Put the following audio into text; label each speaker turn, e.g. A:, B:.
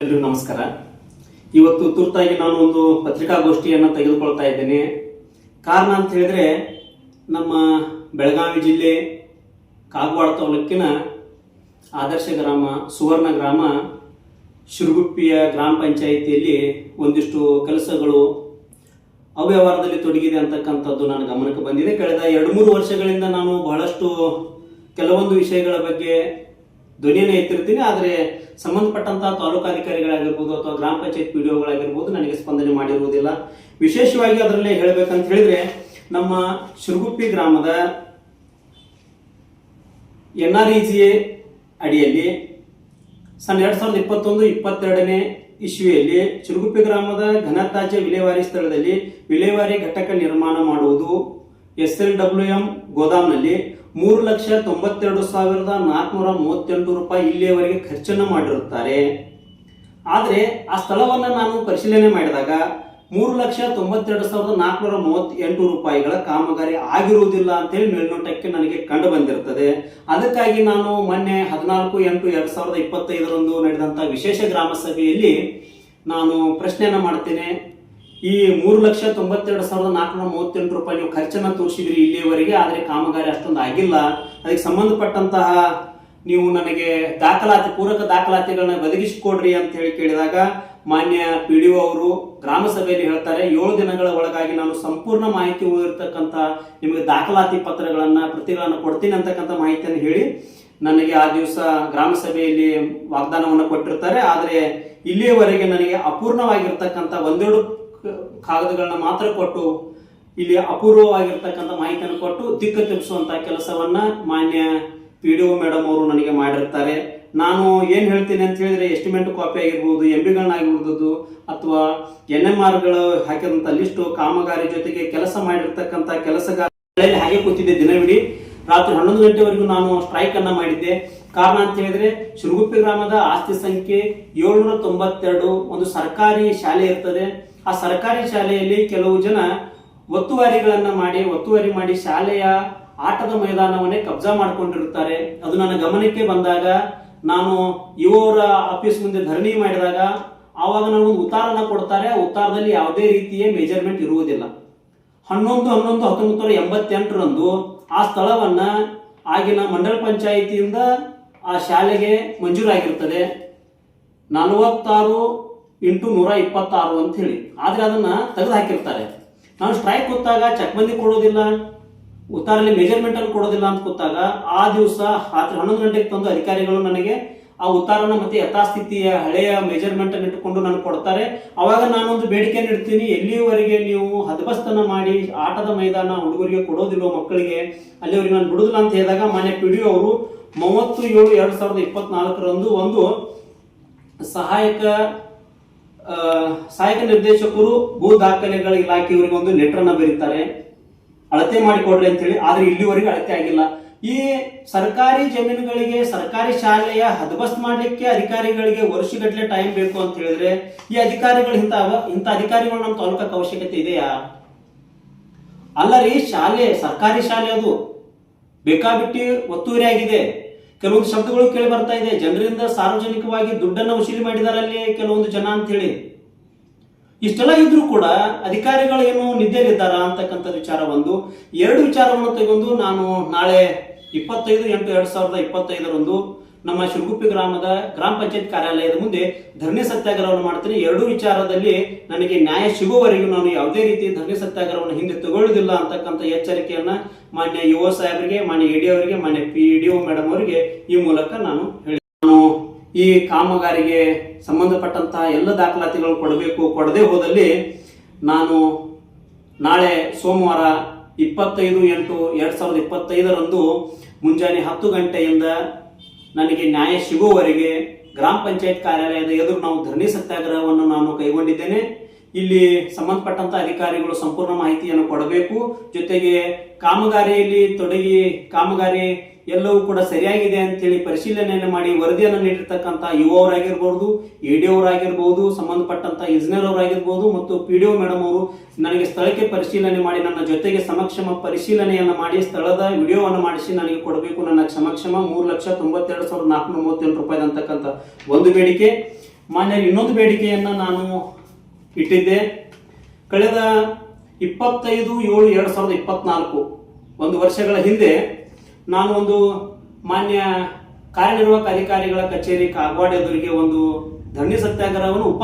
A: ಎಲ್ರಿಗೂ ನಮಸ್ಕಾರ. ಇವತ್ತು ತುರ್ತಾಗಿ ನಾನು ಒಂದು ಪತ್ರಿಕಾಗೋಷ್ಠಿಯನ್ನು ತೆಗೆದುಕೊಳ್ತಾ ಇದ್ದೇನೆ. ಕಾರಣ ಅಂತ ಹೇಳಿದ್ರೆ, ನಮ್ಮ ಬೆಳಗಾವಿ ಜಿಲ್ಲೆ ಕಾಗವಾಡ ತಾಲೂಕಿನ ಆದರ್ಶ ಗ್ರಾಮ, ಸುವರ್ಣ ಗ್ರಾಮ, ಶಿರುಗುಪ್ಪಿಯ ಗ್ರಾಮ ಪಂಚಾಯಿತಿಯಲ್ಲಿ ಒಂದಿಷ್ಟು ಕೆಲಸಗಳು ಅವ್ಯವಹಾರದಲ್ಲಿ ತೊಡಗಿದೆ ಅಂತಕ್ಕಂಥದ್ದು ನನ್ನ ಗಮನಕ್ಕೆ ಬಂದಿದೆ. ಕಳೆದ ಎರಡು ಮೂರು ವರ್ಷಗಳಿಂದ ನಾನು ಬಹಳಷ್ಟು ಕೆಲವೊಂದು ವಿಷಯಗಳ ಬಗ್ಗೆ ಧ್ವನಿಯನ್ನು ಎತ್ತಿರ್ತೀನಿ. ಆದರೆ ಸಂಬಂಧಪಟ್ಟಂತಹ ತಾಲೂಕಾಧಿಕಾರಿಗಳಾಗಿರ್ಬೋದು ಅಥವಾ ಗ್ರಾಮ ಪಂಚಾಯತ್ ಪಿಡಿಒಗಳಾಗಿರ್ಬೋದು ನನಗೆ ಸ್ಪಂದನೆ ಮಾಡಿರುವುದಿಲ್ಲ. ವಿಶೇಷವಾಗಿ ಅದರಲ್ಲಿ ಹೇಳಬೇಕಂತ ಹೇಳಿದ್ರೆ ನಮ್ಮ ಶಿರುಗುಪ್ಪಿ ಗ್ರಾಮದ ಎನ್ ಆರ್ ಇ ಜಿ ಅಡಿಯಲ್ಲಿ ಸನ್ ಎರಡ್ ಸಾವಿರದ ಇಪ್ಪತ್ತೊಂದು, ಇಪ್ಪತ್ತೆರಡನೇ ಇಸ್ವಿಯಲ್ಲಿ ಚಿರುಗುಪ್ಪಿ ಗ್ರಾಮದ ಘನತಾಜ್ಯ ವಿಲೇವಾರಿ ಸ್ಥಳದಲ್ಲಿ ವಿಲೇವಾರಿ ಘಟಕ ನಿರ್ಮಾಣ ಮಾಡುವುದು ಎಸ್ ಎಲ್ ಡಬ್ಲ್ಯೂ ಎಂ ಗೋದಾಮ್ನಲ್ಲಿ. ಮೂರು ಲಕ್ಷ ತೊಂಬತ್ತೆರಡು ಸಾವಿರದ ನಾಲ್ಕುನೂರ ಮೂವತ್ತೆಂಟು ರೂಪಾಯಿ ಇಲ್ಲಿಯವರೆಗೆ ಖರ್ಚನ್ನು ಮಾಡಿರುತ್ತಾರೆ. ಆದರೆ ಆ ಸ್ಥಳವನ್ನು ನಾನು ಪರಿಶೀಲನೆ ಮಾಡಿದಾಗ ಮೂರು ಲಕ್ಷ ತೊಂಬತ್ತೆರಡು ಸಾವಿರದ ನಾಲ್ಕುನೂರ ಮೂವತ್ತೆಂಟು ರೂಪಾಯಿಗಳ ಕಾಮಗಾರಿ ಆಗಿರುವುದಿಲ್ಲ ಅಂತೇಳಿ ಮೇಲ್ನೋಟಕ್ಕೆ ನನಗೆ ಕಂಡು ಬಂದಿರುತ್ತದೆ. ಅದಕ್ಕಾಗಿ ನಾನು ಮೊನ್ನೆ ಹದಿನಾಲ್ಕು ಎಂಟು ಎರಡು ಸಾವಿರದ ಇಪ್ಪತ್ತೈದರಂದು ನಡೆದಂಥ ವಿಶೇಷ ಗ್ರಾಮ ಸಭೆಯಲ್ಲಿ ನಾನು ಪ್ರಶ್ನೆಯನ್ನು ಮಾಡ್ತೇನೆ. ಈ ಮೂರು ಲಕ್ಷ ತೊಂಬತ್ತೆರಡು ಸಾವಿರದ ನಾಲ್ಕುನೂರ ಮೂವತ್ತೆಂಟು ರೂಪಾಯಿ ನೀವು ಖರ್ಚನ್ನ ತೋರಿಸಿದ್ರಿ ಇಲ್ಲಿಯವರೆಗೆ, ಆದರೆ ಕಾಮಗಾರಿ ಅಷ್ಟೊಂದು ಆಗಿಲ್ಲ. ಅದಕ್ಕೆ ಸಂಬಂಧಪಟ್ಟಂತಹ ನೀವು ನನಗೆ ದಾಖಲಾತಿ, ಪೂರಕ ದಾಖಲಾತಿಗಳನ್ನ ಒದಗಿಸಿಕೊಡ್ರಿ ಅಂತ ಹೇಳಿ ಕೇಳಿದಾಗ ಮಾನ್ಯ ಪಿ ಡಿ ಅವರು ಗ್ರಾಮ ಸಭೆಯಲ್ಲಿ ಹೇಳ್ತಾರೆ, ಏಳು ದಿನಗಳ ಒಳಗಾಗಿ ನಾನು ಸಂಪೂರ್ಣ ಮಾಹಿತಿ ಇರ್ತಕ್ಕಂಥ ನಿಮಗೆ ದಾಖಲಾತಿ ಪತ್ರಗಳನ್ನ, ಪ್ರತಿಗಳನ್ನು ಕೊಡ್ತೀನಿ ಅಂತಕ್ಕಂಥ ಮಾಹಿತಿಯನ್ನು ಹೇಳಿ ನನಗೆ ಆ ದಿವಸ ಗ್ರಾಮ ಸಭೆಯಲ್ಲಿ ವಾಗ್ದಾನವನ್ನು ಕೊಟ್ಟಿರ್ತಾರೆ. ಆದರೆ ಇಲ್ಲಿಯವರೆಗೆ ನನಗೆ ಅಪೂರ್ಣವಾಗಿರ್ತಕ್ಕಂಥ ಒಂದೆರಡು ಕಾಗದಗಳನ್ನ ಮಾತ್ರ ಕೊಟ್ಟು, ಇಲ್ಲಿ ಅಪೂರ್ವವಾಗಿರ್ತಕ್ಕಂಥ ಮಾಹಿತಿಯನ್ನು ಕೊಟ್ಟು ದಿಕ್ಕು ತಿಳಿಸುವಂತ ಕೆಲಸವನ್ನ ಮಾನ್ಯ ಪಿ ಡಿ ಒ ಮೇಡಮ್ ಅವರು ನನಗೆ ಮಾಡಿರ್ತಾರೆ. ನಾನು ಏನ್ ಹೇಳ್ತೀನಿ ಅಂತ ಹೇಳಿದ್ರೆ ಎಸ್ಟಿಮೇಟ್ ಕಾಪಿ ಆಗಿರ್ಬೋದು ಎಂ ಬಿಗಳನ್ನಾಗಿರ್ಬೋದು ಅಥವಾ ಎನ್ ಎಂ ಆರ್ಗಳು ಹಾಕಿದಂತ ಲಿಸ್ಟು ಕಾಮಗಾರಿ ಜೊತೆಗೆ ಕೆಲಸ ಮಾಡಿರ್ತಕ್ಕಂಥ ಕೆಲಸಗಾರಗಳಲ್ಲಿ ಹಾಗೆ ಕೂತಿದ್ದೆ ದಿನವಿಡೀ. ರಾತ್ರಿ ಹನ್ನೊಂದು ಗಂಟೆವರೆಗೂ ನಾನು ಸ್ಟ್ರೈಕ್ ಅನ್ನ ಮಾಡಿದ್ದೆ. ಕಾರಣ ಅಂತ ಹೇಳಿದ್ರೆ ಶಿರುಗುಪ್ಪಿ ಗ್ರಾಮದ ಆಸ್ತಿ ಸಂಖ್ಯೆ ಏಳ್ನೂರ ತೊಂಬತ್ತೆರಡು ಒಂದು ಸರ್ಕಾರಿ ಶಾಲೆ ಇರ್ತದೆ. ಆ ಸರ್ಕಾರಿ ಶಾಲೆಯಲ್ಲಿ ಕೆಲವು ಜನ ಒತ್ತುವರಿಗಳನ್ನ ಮಾಡಿ, ಒತ್ತುವರಿ ಮಾಡಿ ಶಾಲೆಯ ಆಟದ ಮೈದಾನವನ್ನೇ ಕಬ್ಜಾ ಮಾಡಿಕೊಂಡಿರುತ್ತಾರೆ. ಅದು ನನ್ನ ಗಮನಕ್ಕೆ ಬಂದಾಗ ನಾನು ಇವರ ಆಫೀಸ್ ಮುಂದೆ ಧರಣಿ ಮಾಡಿದಾಗ ಆವಾಗ ನನಗೊಂದು ಉತ್ತಾರನ ಕೊಡ್ತಾರೆ. ಆ ಉತ್ತಾರದಲ್ಲಿ ಯಾವುದೇ ರೀತಿಯ ಮೆಜರ್ಮೆಂಟ್ ಇರುವುದಿಲ್ಲ. ಹನ್ನೊಂದು ಹನ್ನೊಂದು ಹತ್ತೊಂಬತ್ತು ನೂರ ಎಂಬತ್ತೆಂಟರಂದು ಆ ಸ್ಥಳವನ್ನ ಆಗಿನ ಮಂಡಲ ಪಂಚಾಯಿತಿಯಿಂದ ಆ ಶಾಲೆಗೆ ಮಂಜೂರಾಗಿರ್ತದೆ ನಲವತ್ತಾರು ಇಂಟು ನೂರ ಇಪ್ಪತ್ತಾರು ಅಂತ ಹೇಳಿ ಆದ್ರೆ ಅದನ್ನ ತೆಗೆದು ಹಾಕಿರ್ತಾರೆ ನಾನು ಸ್ಟ್ರೈಕ್ ಕೂತಾಗ ಚಕ್ಬಂದಿ ಕೊಡೋದಿಲ್ಲ, ಉತ್ತಾರಲ್ಲಿ ಮೆಜರ್ಮೆಂಟ್ ಅಲ್ಲಿ ಕೊಡೋದಿಲ್ಲ ಅಂತ ಕೂತಾಗ ಆ ದಿವಸ ರಾತ್ರಿ ಹನ್ನೊಂದು ಗಂಟೆಗೆ ತಂದು ಅಧಿಕಾರಿಗಳು ನನಗೆ ಆ ಉತ್ತಾರನ ಮತ್ತೆ ಯಥಾಸ್ಥಿತಿಯ ಹಳೆಯ ಮೆಜರ್ಮೆಂಟ್ ಅನ್ನು ಇಟ್ಟುಕೊಂಡು ನನಗೆ ಕೊಡ್ತಾರೆ. ಅವಾಗ ನಾನೊಂದು ಬೇಡಿಕೆಯನ್ನು ಇಡ್ತೀನಿ, ಎಲ್ಲಿಯವರೆಗೆ ನೀವು ಹದಬಸ್ತನ ಮಾಡಿ ಆಟದ ಮೈದಾನ ಹುಡುಗರಿಗೆ ಕೊಡೋದಿಲ್ಲ ಮಕ್ಕಳಿಗೆ, ಅಲ್ಲಿವರೆಗೆ ನಾನು ಬಿಡುದಿಲ್ಲ ಅಂತ ಹೇಳಿದಾಗ ಮಾನ್ಯ ಪಿ ಡಿ ಅವರು ಮೂವತ್ತು ಏಳು ಎರಡು ಸಾವಿರದ ಇಪ್ಪತ್ನಾಲ್ಕರಂದು ಒಂದು ಸಹಾಯಕ ಸಹಾಯಕ ನಿರ್ದೇಶಕರು ಭೂ ದಾಖಲೆಗಳ ಇಲಾಖೆಯವರಿಗೆ ಒಂದು ಲೆಟರ್ ಅನ್ನ ಬರೀತಾರೆ. ಅಳತೆ ಮಾಡಿಕೊಡ್ರಿ ಅಂತ ಹೇಳಿ, ಆದ್ರೆ ಇಲ್ಲಿವರೆಗೆ ಅಳತೆ ಆಗಿಲ್ಲ. ಈ ಸರ್ಕಾರಿ ಜಮೀನುಗಳಿಗೆ, ಸರ್ಕಾರಿ ಶಾಲೆಯ ಹದಬಸ್ತ್ ಮಾಡಲಿಕ್ಕೆ ಅಧಿಕಾರಿಗಳಿಗೆ ವರ್ಷಗಟ್ಟಲೆ ಟೈಮ್ ಬೇಕು ಅಂತ ಹೇಳಿದ್ರೆ, ಈ ಅಧಿಕಾರಿಗಳು ಇಂತ ಇಂಥ ಅಧಿಕಾರಿಗಳು ನಮ್ಮ ತಾಲೂಕಕ್ಕೆ ಅವಶ್ಯಕತೆ ಇದೆಯಾ? ಅಲ್ಲ ರೀ ಶಾಲೆ, ಸರ್ಕಾರಿ ಶಾಲೆ ಅದು. ಬೇಕಾಬಿಟ್ಟಿ ಒತ್ತುವರಿ ಆಗಿದೆ. ಕೆಲವೊಂದು ಶಬ್ದಗಳು ಕೇಳಿ ಬರ್ತಾ ಇದೆ. ಜನರಿಂದ ಸಾರ್ವಜನಿಕವಾಗಿ ದುಡ್ಡನ್ನು ವಸೂಲಿ ಮಾಡಿದ್ದಾರೆ ಕೆಲವೊಂದು ಜನ ಅಂತ ಹೇಳಿ ಇಷ್ಟೆಲ್ಲ ಇದ್ರೂ ಕೂಡ ಅಧಿಕಾರಿಗಳು ಏನು ನಿದ್ದೆಯಲ್ಲಿದ್ದಾರ ಅಂತಕ್ಕಂಥ ವಿಚಾರ ಒಂದು ಎರಡು ವಿಚಾರವನ್ನು ತಗೊಂಡು ನಾನು ನಾಳೆ ಇಪ್ಪತ್ತೈದು ಎಂಟು ಎರಡ್ ಸಾವಿರದ ಇಪ್ಪತ್ತೈದರಂದು ನಮ್ಮ ಶಿರಗುಪ್ಪಿ ಗ್ರಾಮದ ಗ್ರಾಮ ಪಂಚಾಯತ್ ಕಾರ್ಯಾಲಯದ ಮುಂದೆ ಧರಣಿ ಸತ್ಯಾಗ್ರಹವನ್ನು ಮಾಡ್ತೀನಿ. ಎರಡೂ ವಿಚಾರದಲ್ಲಿ ನನಗೆ ನ್ಯಾಯ ಸಿಗುವವರೆಗೂ ನಾನು ಯಾವುದೇ ರೀತಿ ಧರಣಿ ಸತ್ಯಾಗ್ರಹವನ್ನು ಹಿಂದೆ ತಗೊಳ್ಳುವುದಿಲ್ಲ ಅಂತಕ್ಕಂಥ ಎಚ್ಚರಿಕೆಯನ್ನ ಮಾನ್ಯ ಯುವ ಸಾಹೇಬರಿಗೆ, ಮಾನ್ಯ ಡಿ ಅವರಿಗೆ, ಮಾನ್ಯ ಪಿ ಡಿ ಓ ಮೇಡಮ್ ಅವರಿಗೆ ಈ ಮೂಲಕ ನಾನು ಹೇಳಿ ನಾನು ಈ ಕಾಮಗಾರಿಗೆ ಸಂಬಂಧಪಟ್ಟಂತಹ ಎಲ್ಲ ದಾಖಲಾತಿಗಳು ಕೊಡಬೇಕು. ಕೊಡದೆ ಹೋದಲ್ಲಿ ನಾನು ನಾಳೆ ಸೋಮವಾರ ಇಪ್ಪತ್ತೈದು ಎಂಟು ಎರಡ್ ಸಾವಿರದ ಇಪ್ಪತ್ತೈದರಂದು ಮುಂಜಾನೆ ಹತ್ತು ಗಂಟೆಯಿಂದ ನನಗೆ ನ್ಯಾಯ ಸಿಗುವವರೆಗೆ ಗ್ರಾಮ ಪಂಚಾಯತ್ ಕಾರ್ಯಾಲಯದ ಎದುರು ನಾವು ಧರಣಿ ಸತ್ಯಾಗ್ರಹವನ್ನು ನಾನು ಕೈಗೊಂಡಿದ್ದೇನೆ. ಇಲ್ಲಿ ಸಂಬಂಧಪಟ್ಟಂತ ಅಧಿಕಾರಿಗಳು ಸಂಪೂರ್ಣ ಮಾಹಿತಿಯನ್ನು ಕೊಡಬೇಕು. ಜೊತೆಗೆ ಕಾಮಗಾರಿಯಲ್ಲಿ ತೊಡಗಿ, ಕಾಮಗಾರಿ ಎಲ್ಲವೂ ಕೂಡ ಸರಿಯಾಗಿದೆ ಅಂತೇಳಿ ಪರಿಶೀಲನೆಯನ್ನು ಮಾಡಿ ವರದಿಯನ್ನು ನೀಡಿರ್ತಕ್ಕಂಥ ಯುವವರಾಗಿರ್ಬೋದು ಎ ಡಿ ಅವರಾಗಿರ್ಬೋದು ಸಂಬಂಧಪಟ್ಟಂತ ಇಂಜಿನಿಯರ್ ಅವರಾಗಿರ್ಬೋದು ಮತ್ತು ಪಿ ಡಿ ಒ ಮೇಡಮ್ ಅವರು ನನಗೆ ಸ್ಥಳಕ್ಕೆ ಪರಿಶೀಲನೆ ಮಾಡಿ, ನನ್ನ ಜೊತೆಗೆ ಸಮಕ್ಷಮ ಪರಿಶೀಲನೆಯನ್ನು ಮಾಡಿ, ಸ್ಥಳದ ವಿಡಿಯೋವನ್ನು ಮಾಡಿಸಿ ನನಗೆ ಕೊಡಬೇಕು. ನನ್ನ ಸಮಕ್ಷಮ ಮೂರು ಲಕ್ಷ ತೊಂಬತ್ತೆರಡು ಸಾವಿರದ ನಾಲ್ಕುನೂರ ಮೂವತ್ತೆಂಟು ರೂಪಾಯಿ ಅಂತಕ್ಕಂಥ ಒಂದು ಬೇಡಿಕೆ. ಮಾನ್ಯ ಇನ್ನೊಂದು ಬೇಡಿಕೆಯನ್ನು ನಾನು ಇಟ್ಟಿದ್ದೆ. ಕಳೆದ ಇಪ್ಪತ್ತೈದು ಏಳು ಎರಡು ಸಾವಿರದ ಇಪ್ಪತ್ನಾಲ್ಕು, ಒಂದು ವರ್ಷಗಳ ಹಿಂದೆ ನಾನು ಒಂದು ಮಾನ್ಯ ಕಾರ್ಯನಿರ್ವಾಹಕ ಅಧಿಕಾರಿಗಳ ಕಚೇರಿ ಕಾಗವಾಡ ಎದುರಿಗೆ ಒಂದು ಧರಣಿ ಸತ್ಯಾಗ್ರಹವನ್ನು ಉಪ